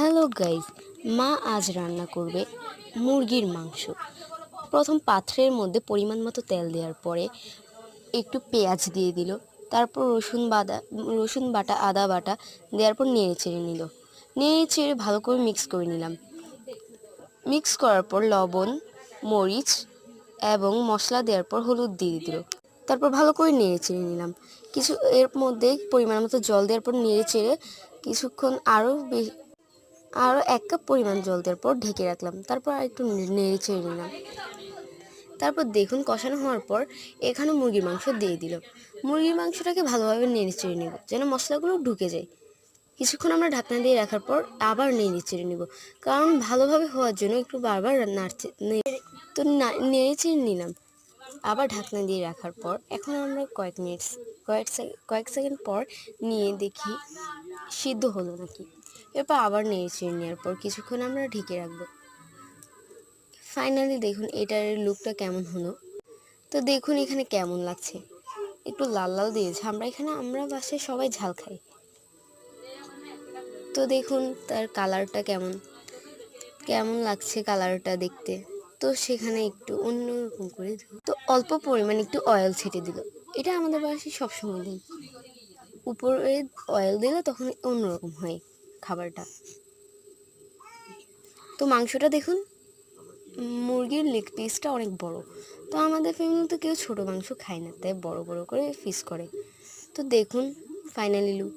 Hello guys মা আজ রান্না করবে মুরগির মাংস। প্রথম পাত্রের মধ্যে পরিমাণ মতো তেল দেওয়ার পরে একটু পেঁয়াজ দিয়ে দিল, তারপর রসুন বাদা, রসুন বাটা, আদা বাটা দেওয়ার পর নেড়ে চেড়ে নিল। নেড়ে চেড়ে ভালো করে মিক্স করে নিলাম। মিক্স করার পর লবণ, মরিচ এবং মশলা দেওয়ার পর হলুদ দিয়ে দিল। তারপর ভালো করে নেড়ে চেড়ে নিলাম। কিছু এর মধ্যে পরিমাণ মতো জল দেওয়ার পর নেড়ে চেড়ে কিছুক্ষণ আরও আরও এক কাপ পরিমাণ জল দেওয়ার পর ঢেকে রাখলাম। তারপর আর একটু নেড়ে ছেড়ে নিলাম। তারপর দেখুন, কষানো হওয়ার পর এখানে মুরগির মাংস দিয়ে দিল। মুরগির মাংসটাকে ভালোভাবে নেড়ে চেড়ে নেব, যেন মশলাগুলো ঢুকে যায়। কিছুক্ষণ আমরা ঢাকনা দিয়ে রাখার পর আবার নেড়ে চেড়ে নেব, কারণ ভালোভাবে হওয়ার জন্য একটু বারবার নাড়ছে নেড়ে- তো নেড়ে চেড়ে নিলাম। আবার ঢাকনা দিয়ে রাখার পর এখন আমরা কয়েক মিনিট কয়েক কয়েক সেকেন্ড পর নিয়ে দেখি সিদ্ধ হলো নাকি। এরপর আবার নেড়ে নেওয়ার পর কিছুক্ষণ আমরা ঢেকে রাখব। ফাইনালি দেখুন এটার লুকটা কেমন হলো। তো দেখুন এখানে কেমন লাগছে। একটু লাল লাল দিয়েছে আমরা এখানে, আমরা বাসায় সবাই ঝাল খাই। তো দেখুন তার কালারটা কেমন। কেমন লাগছে কালারটা দেখতে। তো সেখানে একটু অন্যরকম করে তো অল্প পরিমাণ একটু অয়েল ছেটে দিল। এটা আমাদের বাসায় সবসময় দিই। উপরে অয়েল দিলে তখন অন্যরকম হয়। খাবারটা। তো মাংসটা দেখুন, মুরগির লেগ পিসটা অনেক বড়। তো আমাদের ফ্যামিলিতে কেউ ছোট মাংস খায় না, তাই বড় বড় করে ফিস করে। তো দেখুন ফাইনালি লুক